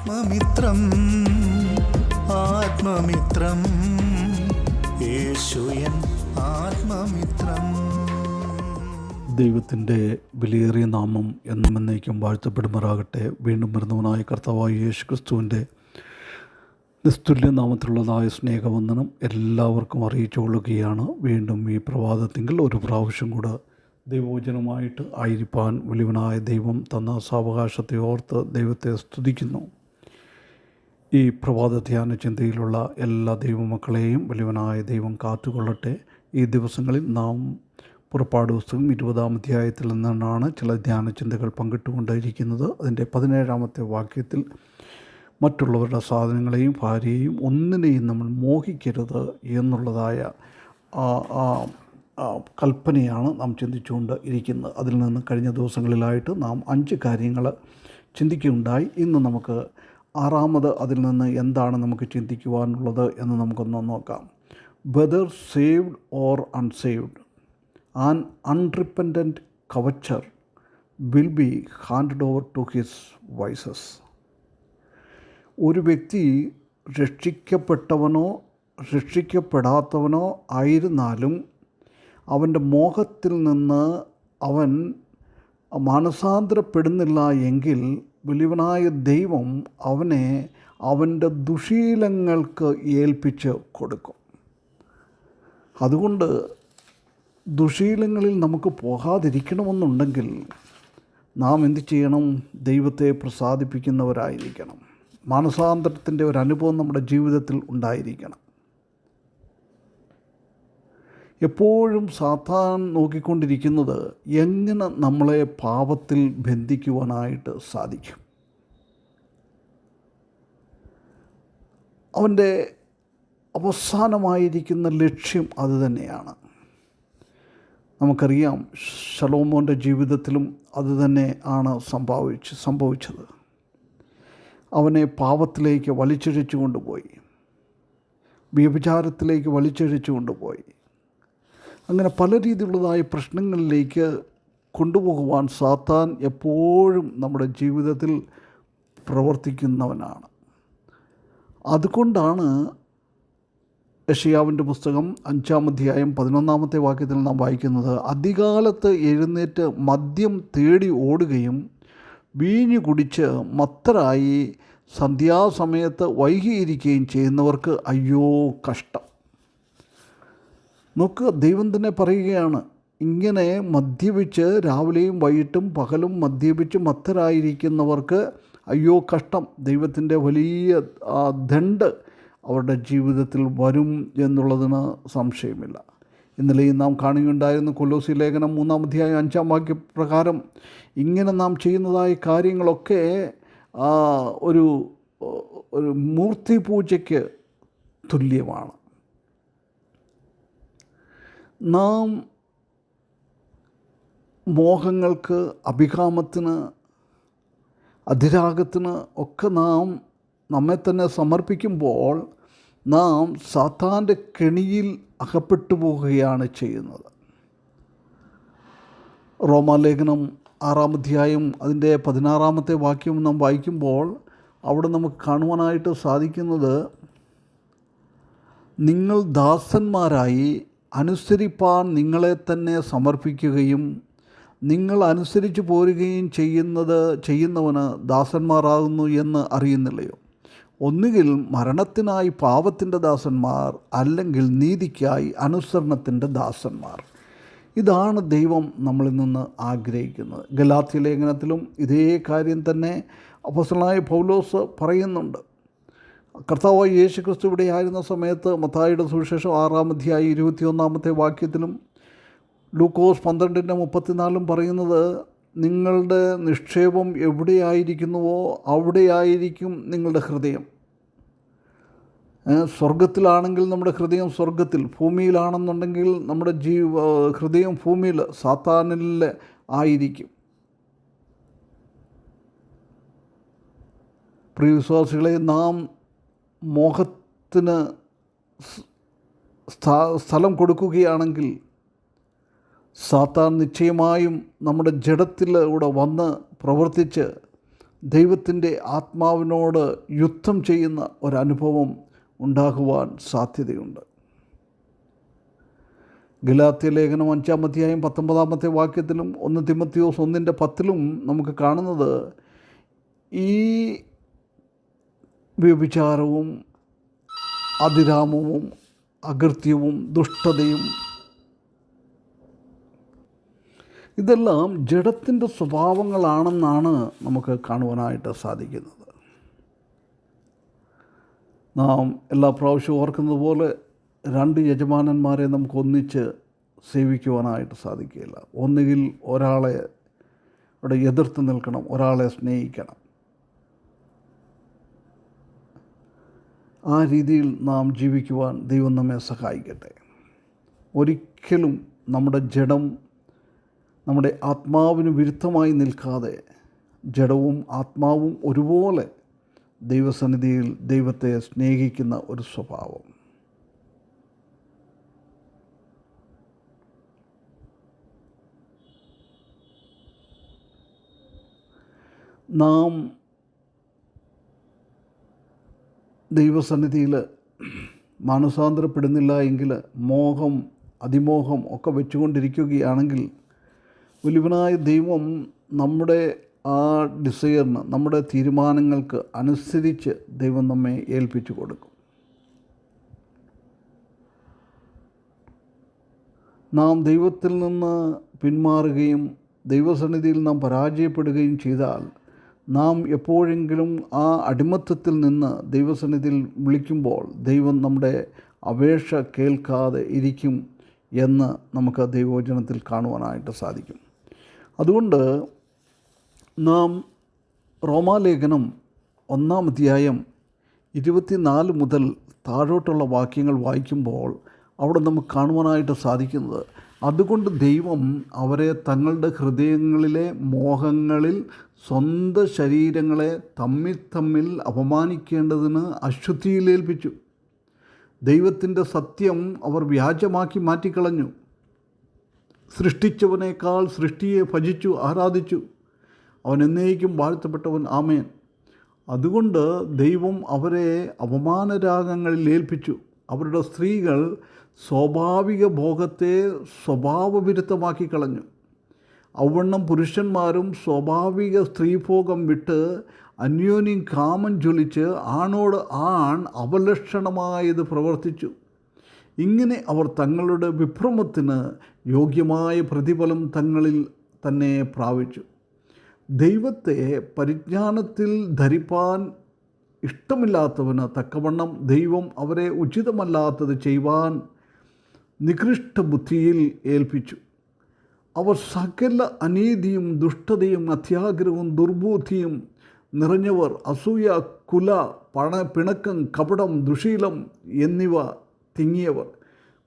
ആത്മമിത്രം ആത്മമിത്രം. യേശുയൻ ആത്മമിത്രം. ദൈവത്തിന്റെ വിലയേറിയ നാമം എന്നും എന്നേക്കും വാഴ്ത്തപ്പെടുമാറാകട്ടെ. വീണ്ടും വരുന്നവനായ കർത്താവായ യേശു ക്രിസ്തുവിന്റെ നിസ്തുല്യ നാമത്തിലുള്ളതായ സ്നേഹവന്ദനം എല്ലാവർക്കും അറിയിച്ചു കൊള്ളുകയാണ് വീണ്ടും ഈ പ്രഭാതത്തിങ്കിൽ ഒരു പ്രാവശ്യം കൂടെ ദൈവോചനമായിട്ട് ആയിരിക്കാൻ വലിയവനായ ദൈവം തന്ന സാവകാശത്തെ ഓർത്ത് ദൈവത്തെ സ്തുതിക്കുന്നു. ഈ പ്രഭാത ധ്യാന ചിന്തയിലുള്ള എല്ലാ ദൈവമക്കളെയും വലിയവനായ ദൈവം കാത്തുകൊള്ളട്ടെ. ഈ ദിവസങ്ങളിൽ നാം പുറപ്പാട് പുസ്തകം ഇരുപതാം അധ്യായത്തിൽ നിന്നാണ് ചില ധ്യാന ചിന്തകൾ പങ്കിട്ടുകൊണ്ടിരിക്കുന്നത്. അതിന്റെ പതിനേഴാമത്തെ വാക്യത്തിൽ മറ്റുള്ളവരുടെ സാധനങ്ങളെയും ഭാര്യയെയും ഒന്നിനെയും നമ്മൾ മോഹിക്കരുത് എന്നുള്ളതായ കൽപ്പനയാണ് നാം ചിന്തിച്ചുകൊണ്ട് ഇരിക്കുന്നത്. അതിൽ നിന്ന് കഴിഞ്ഞ ദിവസങ്ങളിലായിട്ട് നാം അഞ്ച് കാര്യങ്ങൾ ചിന്തിക്കുകയുണ്ടായി. ഇന്ന് നമുക്ക് ആറാമത് അതിൽ നിന്ന് എന്താണ് നമുക്ക് ചിന്തിക്കുവാനുള്ളത് എന്ന് നമുക്കൊന്ന് നോക്കാം. Whether saved or unsaved an unrepentant coveter will be hand over to his vices ഒരു വ്യക്തി രക്ഷിക്കപ്പെട്ടവനോ രക്ഷിക്കപ്പെടാത്തവനോ ആയിരുന്നാലും അവന്റെ മോഹത്തിൽ നിന്ന് അവൻ മാനസാന്തരപ്പെടുന്നില്ല എങ്കിൽ വലിയവനായ ദൈവം അവനെ അവന്റെ ദുശീലങ്ങൾക്ക് ഏൽപ്പിച്ച് കൊടുക്കും. അതുകൊണ്ട് ദുശീലങ്ങളിൽ നമുക്ക് പോകാതിരിക്കണമെന്നുണ്ടെങ്കിൽ നാം എന്ത് ചെയ്യണം? ദൈവത്തെ പ്രസാദിപ്പിക്കുന്നവരായിരിക്കണം. മാനസാന്തരത്തിന്റെ ഒരു അനുഭവം നമ്മുടെ ജീവിതത്തിൽ ഉണ്ടായിരിക്കണം. എപ്പോഴും സാത്താൻ നോക്കിക്കൊണ്ടിരിക്കുന്നത് എങ്ങനെ നമ്മളെ പാപത്തിൽ ബന്ധിക്കുവാനായിട്ട് സാധിക്കും? അവന്റെ അവസാനമായിരിക്കുന്ന ലക്ഷ്യം അതുതന്നെയാണ് നമുക്കറിയാം ഷലോമോന്റെ ജീവിതത്തിലും അതുതന്നെ ആണ് സംഭവിച്ച് സംഭവിച്ചത്. അവനെ പാപത്തിലേക്ക് വലിച്ചിഴച്ചു കൊണ്ടുപോയി വ്യഭിചാരത്തിലേക്ക് വലിച്ചിഴച്ചു കൊണ്ടുപോയി അങ്ങനെ പല രീതിയിലുള്ളതായ പ്രശ്നങ്ങളിലേക്ക് കൊണ്ടുപോകുവാൻ സാത്താൻ എപ്പോഴും നമ്മുടെ ജീവിതത്തിൽ പ്രവർത്തിക്കുന്നവനാണ്. അതുകൊണ്ടാണ് യഷയാവിന്റെ പുസ്തകം അഞ്ചാം അധ്യായം പതിനൊന്നാമത്തെ വാക്യത്തിൽ നാം വായിക്കുന്നത് അധികാലത്ത് എഴുന്നേറ്റ് മദ്യം തേടി ഓടുകയും വീഞ്ഞു കുടിച്ച് മത്തരായി സന്ധ്യാസമയത്ത് വൈകിയിരിക്കുകയും ചെയ്യുന്നവർക്ക് അയ്യോ കഷ്ടം. നോക്കുക ദൈവം തന്നെ പറയുകയാണ് ഇങ്ങനെ മദ്യപിച്ച് രാവിലെയും വൈകിട്ടും പകലും മദ്യപിച്ച് മത്തരായിരിക്കുന്നവർക്ക് അയ്യോ കഷ്ടം. ദൈവത്തിന്റെ വലിയ ദണ്ട് അവരുടെ ജീവിതത്തിൽ വരും എന്നുള്ളതിന് സംശയമില്ല. ഇന്നലെയും നാം കാണുകയുണ്ടായിരുന്നു കൊലോസി ലേഖനം മൂന്നാം അധ്യായം അഞ്ചാം വാക്യപ്രകാരം. ഇങ്ങനെ നാം ചെയ്യുന്നതായ കാര്യങ്ങളൊക്കെ ഒരു ഒരു മൂർത്തി പൂജയ്ക്ക് തുല്യമാണ്. നാം മോഹങ്ങൾക്ക് അഭികാമത്തിന് അതിരാഗത്തിന് ഒക്കെ നാം നമ്മെ തന്നെ സമർപ്പിക്കുമ്പോൾ നാം സാത്താന്റെ കെണിയിൽ അകപ്പെട്ടു പോവുകയാണ് ചെയ്യുന്നത്. റോമാലേഖനം ആറാം അധ്യായം അതിന്റെ പതിനാറാമത്തെ വാക്യം നാം വായിക്കുമ്പോൾ അവിടെ നമുക്ക് കാണുവാനായിട്ട് സാധിക്കുന്നത് നിങ്ങൾ ദാസന്മാരായി അനുസരിപ്പാൻ നിങ്ങളെ തന്നെ സമർപ്പിക്കുകയും നിങ്ങൾ അനുസരിച്ച് പോരുകയും ചെയ്യുന്നത് ചെയ്യുന്നവന് ദാസന്മാരാകുന്നു എന്ന് അറിയുന്നില്ലയോ? ഒന്നുകിൽ മരണത്തിനായി പാപത്തിന്റെ ദാസന്മാർ അല്ലെങ്കിൽ നീതിക്കായി അനുസരണത്തിന്റെ ദാസന്മാർ. ഇതാണ് ദൈവം നമ്മളിൽ നിന്ന് ആഗ്രഹിക്കുന്നത്. ഗലാത്തി ലേഖനത്തിലും ഇതേ കാര്യം തന്നെ അപ്പസലായ പൗലോസ് പറയുന്നുണ്ട്. കർത്താവായ യേശു ക്രിസ്തു ഇവിടെ ആയിരുന്ന സമയത്ത് മത്തായിയുടെ സുവിശേഷം ആറാം അധ്യായം ഇരുപത്തിയൊന്നാമത്തെ വാക്യത്തിലും ലൂക്കോസ് പന്ത്രണ്ടിന്റെ മുപ്പത്തിനാലും പറയുന്നത് നിങ്ങളുടെ നിക്ഷേപം എവിടെയായിരിക്കുന്നുവോ അവിടെയായിരിക്കും നിങ്ങളുടെ ഹൃദയം. സ്വർഗത്തിലാണെങ്കിൽ നമ്മുടെ ഹൃദയം സ്വർഗത്തിൽ ഭൂമിയിലാണെന്നുണ്ടെങ്കിൽ നമ്മുടെ ജീവ ഹൃദയം ഭൂമിയിൽ സാത്താനിൽ ആയിരിക്കും. പ്രിയ വിശ്വാസികളെ നാം മോഹത്തിന് സ്ഥലം കൊടുക്കുകയാണെങ്കിൽ സാത്താൻ നിശ്ചയമായും നമ്മുടെ ജഡത്തിലൂടെ വന്ന് പ്രവർത്തിച്ച് ദൈവത്തിന്റെ ആത്മാവിനോട് യുദ്ധം ചെയ്യുന്ന ഒരനുഭവം ഉണ്ടാകുവാൻ സാധ്യതയുണ്ട്. ഗലാത്യ ലേഖനം അഞ്ചാം അധ്യായം പത്തൊമ്പതാമത്തെ വാക്യത്തിലും ഒന്ന് തിമത്തിയോസ് ഒന്നിന്റെ പത്തിലും നമുക്ക് കാണുന്നത് ഈ വ്യഭിചാരവും അതിരാമവും അകൃത്യവും ദുഷ്ടതയും. ഇതെല്ലാം ജഡത്തിന്റെ സ്വഭാവങ്ങളാണെന്നാണ് നമുക്ക് കാണുവാനായിട്ട് സാധിക്കുന്നത്. നാം എല്ലാ പ്രാവശ്യവും ഓർക്കുന്നത് പോലെ രണ്ട് യജമാനന്മാരെ നമുക്ക് ഒന്നിച്ച് സേവിക്കുവാനായിട്ട് സാധിക്കുകയില്ല. ഒന്നുകിൽ ഒരാളെ എതിർത്ത് നിൽക്കണം ഒരാളെ സ്നേഹിക്കണം. ആ രീതിയിൽ നാം ജീവിക്കുവാൻ ദൈവം നമ്മെ സഹായിക്കട്ടെ. ഒരിക്കലും നമ്മുടെ ജഡം നമ്മുടെ ആത്മാവിന് വിരുദ്ധമായി നിൽക്കാതെ ജഡവും ആത്മാവും ഒരുപോലെ ദൈവസന്നിധിയിൽ ദൈവത്തെ സ്നേഹിക്കുന്ന ഒരു സ്വഭാവം. നാം ദൈവസന്നിധിയിൽ മാനസാന്തരപ്പെടുന്നില്ല എങ്കിൽ മോഹം അതിമോഹം ഒക്കെ വെച്ചുകൊണ്ടിരിക്കുകയാണെങ്കിൽ വലിയവനായ ദൈവം നമ്മുടെ ആ ഡിസയറിന് നമ്മുടെ തീരുമാനങ്ങൾക്ക് അനുസരിച്ച് ദൈവം നമ്മെ ഏൽപ്പിച്ചു കൊടുക്കും. നാം ദൈവത്തിൽ നിന്ന് പിന്മാറുകയും ദൈവസന്നിധിയിൽ നാം പരാജയപ്പെടുകയും ചെയ്താൽ നാം എപ്പോഴെങ്കിലും ആ അടിമത്തത്തിൽ നിന്ന് ദൈവസന്നിധിയിൽ വിളിക്കുമ്പോൾ ദൈവം നമ്മുടെ അപേക്ഷ കേൾക്കാതെ ഇരിക്കും എന്ന് നമുക്ക് ദൈവവചനത്തിൽ കാണുവാനായിട്ട് സാധിക്കും. അതുകൊണ്ട് നാം റോമാലേഖനം ഒന്നാം അധ്യായം ഇരുപത്തിനാല് മുതൽ താഴോട്ടുള്ള വാക്യങ്ങൾ വായിക്കുമ്പോൾ അവിടെ നമുക്ക് കാണുവാനായിട്ട് സാധിക്കുന്നത് അതുകൊണ്ട് ദൈവം അവരെ തങ്ങളുടെ ഹൃദയങ്ങളിലെ മോഹങ്ങളിൽ സ്വന്തം ശരീരങ്ങളെ തമ്മിൽ തമ്മിൽ അപമാനിക്കേണ്ടതിന് അശുദ്ധിയിലേൽപ്പിച്ചു ദൈവത്തിന്റെ സത്യം അവർ വ്യാജമാക്കി മാറ്റിക്കളഞ്ഞു. സൃഷ്ടിച്ചവനേക്കാൾ സൃഷ്ടിയെ ഭജിച്ചു ആരാധിച്ചു. അവൻ എന്നേക്കും വാഴ്ത്തപ്പെട്ടവൻ ആമേൻ. അതുകൊണ്ട് ദൈവം അവരെ അപമാനരാഗങ്ങളിൽ ഏൽപ്പിച്ചു. അവരുടെ സ്ത്രീകൾ സ്വാഭാവിക ഭോഗത്തെ സ്വഭാവവിരുദ്ധമാക്കി കളഞ്ഞു ഔവണ്ണം പുരുഷന്മാരും സ്വാഭാവിക സ്ത്രീഭോഗം വിട്ട് അന്യോന്യം കാമം ജ്വലിച്ച് ആണോട് ആൺ അവലക്ഷണമായത് പ്രവർത്തിച്ചു. ഇങ്ങനെ അവർ തങ്ങളുടെ വിഭ്രമത്തിന് യോഗ്യമായ പ്രതിഫലം തങ്ങളിൽ തന്നെ പ്രാപിച്ചു. ദൈവത്തെ പരിജ്ഞാനത്തിൽ ധരിപ്പാൻ ഇഷ്ടമില്ലാത്തവന് തക്കവണ്ണം ദൈവം അവരെ ഉചിതമല്ലാത്തത് ചെയ്യുവാൻ നികൃഷ്ട ബുദ്ധിയിൽ ഏൽപ്പിച്ചു. അവർ സകല അനീതിയും ദുഷ്ടതയും അത്യാഗ്രഹവും ദുർബുദ്ധിയും നിറഞ്ഞവർ അസൂയ കുല പണ പിണക്കം കപടം ദുഷീലം എന്നിവ തിങ്ങിയവർ.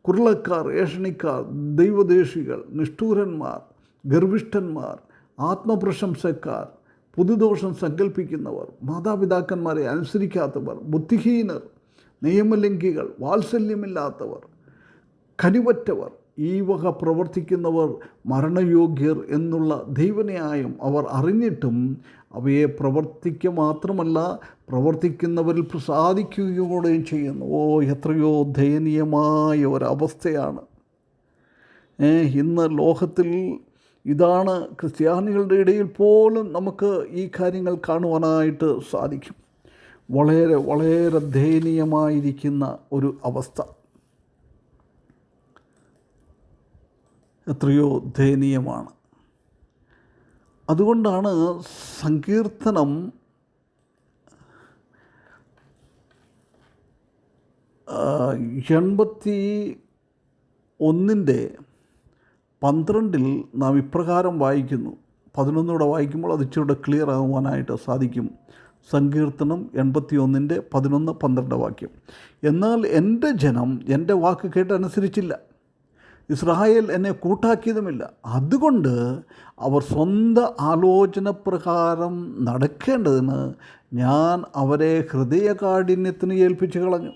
കുരുളക്കാർ ഏഷണിക്കാർ ദൈവദേശികൾ നിഷ്ഠൂരന്മാർ ഗർഭിഷ്ഠന്മാർ ആത്മപ്രശംസക്കാർ പുതുദോഷം സങ്കല്പിക്കുന്നവർ മാതാപിതാക്കന്മാരെ അനുസരിക്കാത്തവർ ബുദ്ധിഹീനർ നിയമലംഘികൾ വാത്സല്യമില്ലാത്തവർ കനിവറ്റവർ ഈ വക പ്രവർത്തിക്കുന്നവർ മരണയോഗ്യർ എന്നുള്ള ദൈവന്യായം അവർ അറിഞ്ഞിട്ടും അവയെ പ്രവർത്തിക്കുക മാത്രമല്ല പ്രവർത്തിക്കുന്നവരിൽ പ്രസാദിക്കുകയും ചെയ്യുന്നു. ഓ എത്രയോ ദയനീയമായ ഒരവസ്ഥയാണ്. ഇന്ന് ലോകത്തിൽ ഇതാണ് ക്രിസ്ത്യാനികളുടെ ഇടയിൽ പോലും നമുക്ക് ഈ കാര്യങ്ങൾ കാണുവാനായിട്ട് സാധിക്കും. വളരെ വളരെ ദയനീയമായിരിക്കുന്ന ഒരു അവസ്ഥ. എത്രയോ ദയനീയമാണ്. അതുകൊണ്ടാണ് സങ്കീർത്തനം എൺപത്തി ഒന്നിന്റെ പന്ത്രണ്ടിൽ നാം ഇപ്രകാരം വായിക്കുന്നു. പതിനൊന്നൂടെ വായിക്കുമ്പോൾ അത് ഇച്ചിരി ക്ലിയർ ആകുവാനായിട്ട് സാധിക്കും. സങ്കീർത്തനം എൺപത്തി ഒന്നിന്റെ പതിനൊന്ന് പന്ത്രണ്ട് വാക്യം. എന്നാൽ എന്റെ ജനം എന്റെ വാക്ക് കേട്ടനുസരിച്ചില്ല. ഇസ്രായേൽ എന്നെ കൂട്ടാക്കിയതുമില്ല. അതുകൊണ്ട് അവർ സ്വന്തം ആലോചന പ്രകാരം നടക്കേണ്ടതിന് ഞാൻ അവരെ ഹൃദയകാഠിന്യത്തിന് ഏൽപ്പിച്ചു കളഞ്ഞു.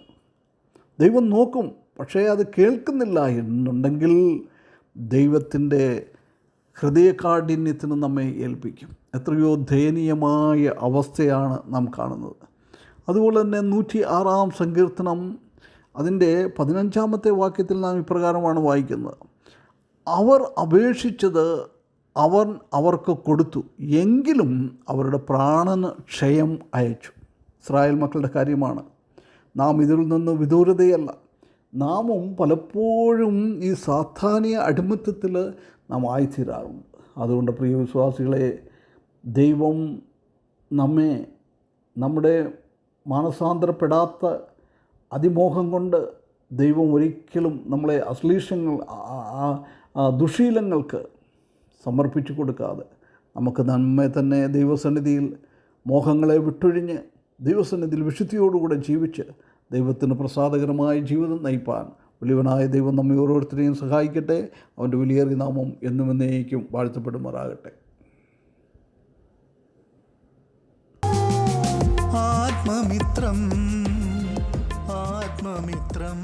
ദൈവം നോക്കും പക്ഷേ അത് കേൾക്കുന്നില്ല എന്നുണ്ടെങ്കിൽ ദൈവത്തിന്റെ ഹൃദയകാഠിന്യത്തിന് നമ്മെ ഏൽപ്പിക്കും. എത്രയോ ദയനീയമായ അവസ്ഥയാണ് നാം കാണുന്നത്. അതുപോലെ തന്നെ നൂറ്റി ആറാം സങ്കീർത്തനം അതിന്റെ പതിനഞ്ചാമത്തെ വാക്യത്തിൽ നാം ഇപ്രകാരമാണ് വായിക്കുന്നത്. അവർ അപേക്ഷിച്ചത് അവൻ അവർക്ക് കൊടുത്തു. എങ്കിലും അവരുടെ പ്രാണന് ക്ഷയം അയച്ചു. ഇസ്രായേൽ മക്കളുടെ കാര്യമാണ്. നാം ഇതിൽ നിന്ന് വിദൂരതയല്ല. നാമും പലപ്പോഴും ഈ സാധാരണ അടിമത്തത്തിൽ നാം ആയിത്തീരാറുണ്ട്. അതുകൊണ്ട് പ്രിയ വിശ്വാസികളെ ദൈവം നമ്മെ നമ്മുടെ മാനസാന്തരപ്പെടാത്ത അതിമോഹം കൊണ്ട് ദൈവം ഒരിക്കലും നമ്മളെ അശ്ലീഷങ്ങൾ ദുശീലങ്ങൾക്ക് സമർപ്പിച്ചു കൊടുക്കാതെ നമുക്ക് നമ്മെ തന്നെ ദൈവസന്നിധിയിൽ മോഹങ്ങളെ വിട്ടൊഴിഞ്ഞ് ദൈവസന്നിധിയിൽ വിശുദ്ധിയോടുകൂടെ ജീവിച്ച് ദൈവത്തിന് പ്രസാദകരമായ ജീവിതം നയിപ്പാൻ വലിയവനായ ദൈവം നമ്മെ ഓരോരുത്തരെയും സഹായിക്കട്ടെ. അവന്റെ വിലയേറിയ നാമം എന്നും എന്നേക്കും വാഴ്ത്തപ്പെടുമാറാകട്ടെ. ആത്മമിത്രം ആത്മമിത്രം